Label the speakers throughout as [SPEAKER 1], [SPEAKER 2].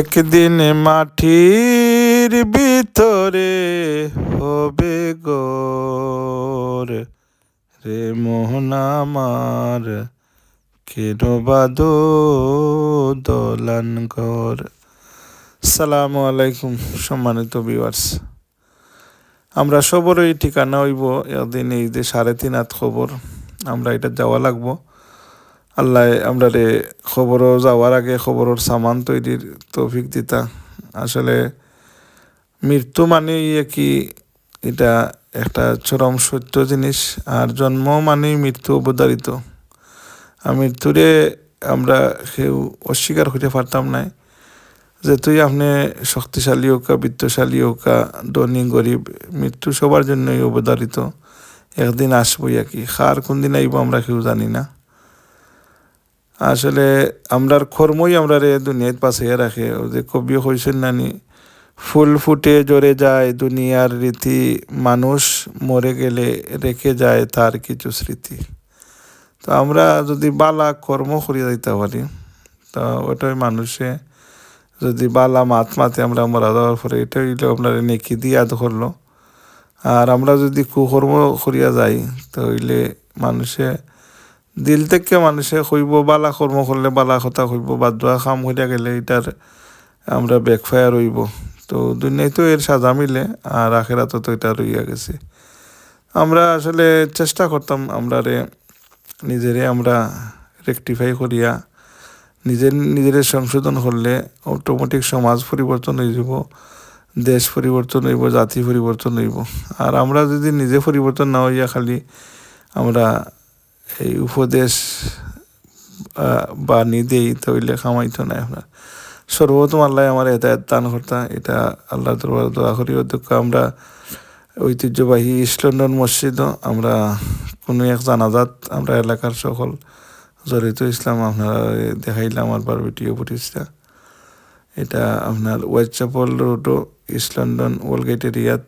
[SPEAKER 1] একদিন মাটির ভিতরে হবে গোর। রে মোহন আমার, কেন বাদো দলান ঘর? সালামু আলাইকুম সম্মানিত ভিউয়ার্স আমরা সবরই ঠিকানা হইব, একদিন এই যে সাড়ে তিন হাত খবর। আমরা এটা যাওয়া লাগবো। আল্লাহ আমরা রে খবরও যাওয়ার আগে খবরের সামান তৈরির তৌফিক দিতা। আসলে মৃত্যু মানে কি এটা একটা চরম সত্য জিনিস, আর জন্ম মানেই মৃত্যু অবধারিত। আর মৃত্যুরে আমরা কেউ অস্বীকার করতে পারতাম না যে তুই আপনি শক্তিশালী হোক বিত্তশালী হোক ধনী, গরিব, মৃত্যু সবার জন্যই অবধারিত। একদিন আসবই আর কি খার কোন দিন আইব আমরা কেউ জানি না। আসলে আমরার কর্মই আমরা রে দুনিয়াত পাশে রাখে। যে কবি হয়েছেন নানি। ফুল ফুটে জরে যায়, দুনিয়ার রীতি মানুষ মরে গেলে রেখে যায় তার কিছু স্মৃতি। তো আমরা যদি বালা কর্ম করিয়া দিতে পারি, তো ওটাই মানুষে যদি বালা মাত মাতে আমরা মরা যাওয়ার পরে এটা এটাই আপনার নেকি দিয়ে আদ ধরলো আর আমরা যদি কুকর্ম করিয়া যাই, তাহলে মানুষে দিল থেকে মানুষে কইব বালা কর্ম করলে বালা কথা কইব বাদ দোয়া কাম করিয়া গেলে এটার আমরা ব্যাকফায়ার হইব তো দুনিয়ায় তো এর সাজা মিলে আর আখেরা তো এটা রইয়া গেছে। আমরা আসলে চেষ্টা করতাম আমরা রে নিজেরে আমরা রেকটিফাই করিয়া, নিজের নিজের সংশোধন করলে অটোমেটিক সমাজ পরিবর্তন হয়ে যাব, দেশ পরিবর্তন হইব, জাতি পরিবর্তন হইব। আর আমরা যদি নিজে পরিবর্তন না হইয়া খালি আমরা এই উপদেশ বা নিদেই তৈলে খামাইতো না আপনার সর্বপ্রথম আল্লাহ আমার এতায়াত দান কর্তা, এটা আল্লাহ দরবার দোয়া করি। অধ্যক্ষ, আমরা ঐতিহ্যবাহী ইস্ট লন্ডন মসজিদও আমরা কোনো এক জানাজাত, আমরা এলাকার সকল জড়িত ইসলাম আপনারা দেখাইলাম আমার ভিডিও ফুটেজটা এটা আপনার ওয়েস্ট চাপল রোডও, ইস্ট লন্ডন, ওয়ালগেট এরিয়াত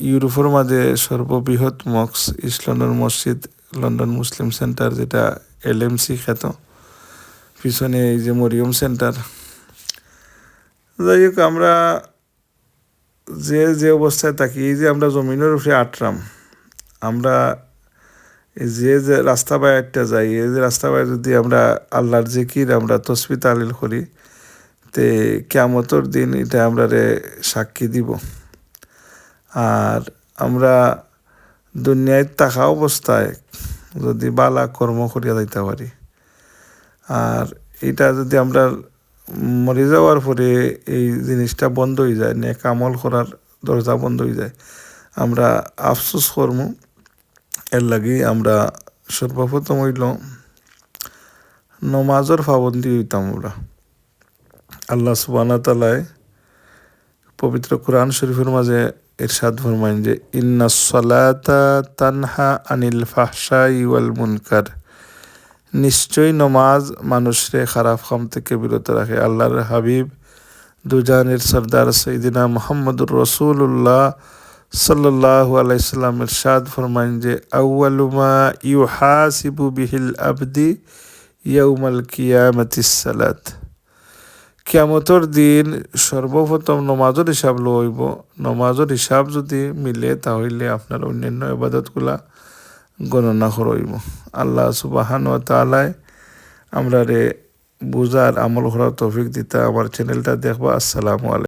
[SPEAKER 1] ইউরোপের মাঝে সর্ববৃহৎ মক্স লন্ডন মসজিদ, লন্ডন মুসলিম সেন্টার, যেটা এল এম সি খ্যাত। পিছনে এই যে মরিয়ম সেন্টার। যাই হোক, আমরা যে যে অবস্থায় থাকি, এই যে আমরা জমিনের উপরে আটরাম। আমরা যে যে রাস্তা বাই একটা যাই, এই যে রাস্তা বাই যদি আমরা আল্লাহর জিকির, আমরা তসবি তালিল করি, তে কেমতর দিন এটা আমরা রে সাক্ষী দিব। আর আমরা দুনিয়ায় থাকা অবস্থায় যদি বালা কর্ম করিয়া যাইতে পারি। আর এটা যদি আমরা মরে যাওয়ার পরে এই জিনিসটা বন্ধ হয়ে যায় নে কামল করার দরজা বন্ধ হয়ে যায়, আমরা আফসোস কর্ম। এর লাগি আমরা সর্বপ্রথম হইল নমাজর পাবন্দি হইতাম আমরা। আল্লাহ সুবানা তালায় পবিত্র কোরআন শরীফের মাঝে ইরশাদ ফরমাইন যে, ইন্না সলাতা তানহা আনিল ফাহসা ইওয়াল মুনকার। নিশ্চয়ই নমাজ মানুষরে খারাপ কাম থেকে বিরত রাখে। আল্লাহর হাবিব দুজানের সর্দার সঈদিনা মোহাম্মদুর রসুল্লাহ সাল্লাহ আলাইসাল্লাম ইরশাদ ফরমাইন যে আউ্বালুমা ইউ হাসিবু বিহিল আবদি ইয়াউমাল কিয়ামতিস সালাত। কিয়ামতর দিন সর্বপ্রথম নমাজের হিসাব লইব। নমাজের হিসাব যদি মিলে, তাহলে আপনার অন্যান্য আবাদতগুলা গণনা করইব আল্লাহ সুবাহান তালায় আমরা রে বুজার আমল করার তৌফিক দিতা। আমার চ্যানেলটা দেখব। আসসালামু আলাইকুম।